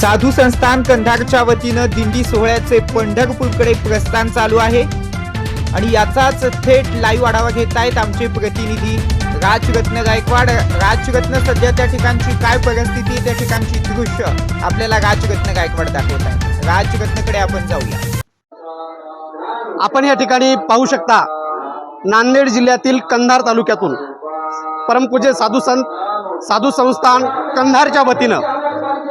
साधू संस्थान कंधारच्या वतीनं दिंडी सोहळ्याचे पंढरपूरकडे प्रस्थान चालू आहे. आणि याचाच थेट लाईव्ह आढावा घेत आहेत आमचे प्रतिनिधी राजरत्न गायकवाड. राजरत्न सध्या त्या ठिकाणची काय परिस्थिती आहे? त्या ठिकाणची दृश्य आपल्याला राजरत्न गायकवाड दाखवत आहे राजरत्नकडे आपण जाऊया. आपण या ठिकाणी पाहू शकता नांदेड जिल्ह्यातील कंधार तालुक्यातून परमपूजे साधू संत साधू संस्थान कंधारच्या वतीनं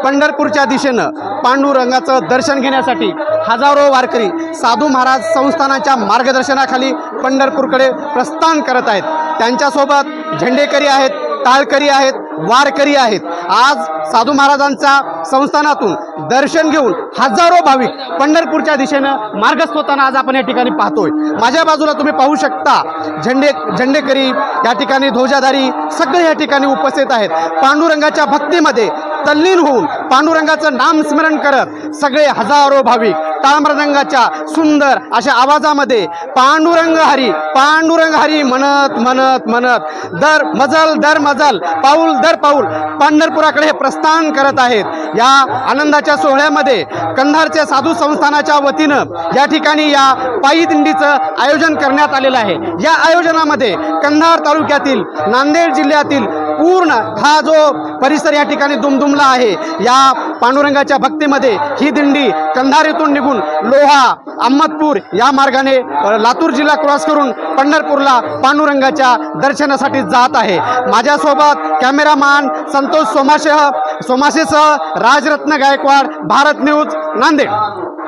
पंढरपूरच्या दिशेनं पांडुरंगाचं दर्शन घेण्यासाठी हजारो वारकरी साधू महाराज संस्थानाच्या मार्गदर्शनाखाली पंढरपूरकडे प्रस्थान करत आहेत. त्यांच्यासोबत झेंडेकरी आहेत टाळकरी आहेत वारकरी आहेत. आज साधू महाराजांच्या संस्थानातून दर्शन घेऊन हजारो भाविक पंढरपूरच्या दिशेनं मार्गस्थ होताना आज आपण या ठिकाणी पाहतोय. माझ्या बाजूला तुम्ही पाहू शकता झेंडे झेंडेकरी या ठिकाणी ध्वजाधारी सगळे या ठिकाणी उपस्थित आहेत. पांडुरंगाच्या भक्तीमध्ये तल्लीन होऊन पांडुरंगाचं नामस्मरण करत सगळे हजारो भाविक ताम्ररंगाच्या सुंदर अशा आवाजामध्ये पांडुरंग हरी पांडुरंग हरी म्हणत म्हणत म्हणत दर मजल दर मजल पाऊल दर पाऊल पंढरपुराकडे हे प्रस्थान करत आहेत. या आनंदाच्या सोहळ्यामध्ये कंधारच्या साधू संस्थानाच्या वतीनं या ठिकाणी या पायी दिंडीचं आयोजन करण्यात आलेलं आहे. या आयोजनामध्ये कंधार तालुक्यातील नांदेड जिल्ह्यातील पूर्ण हा जो परिसर या ठिकाणी दुमदुमला आहे. या पांडुरंगाच्या भक्तीमध्ये ही दिंडी कंधारेतून निघून लोहा अहमदपूर या मार्गाने लातूर जिल्हा क्रॉस करून पंढरपूरला पांडुरंगाच्या दर्शनासाठी जात आहे. माझ्यासोबत कॅमेरामॅन संतोष सोमाशेह सोमाशेसह राजरत्न गायकवाड भारत न्यूज नांदेड.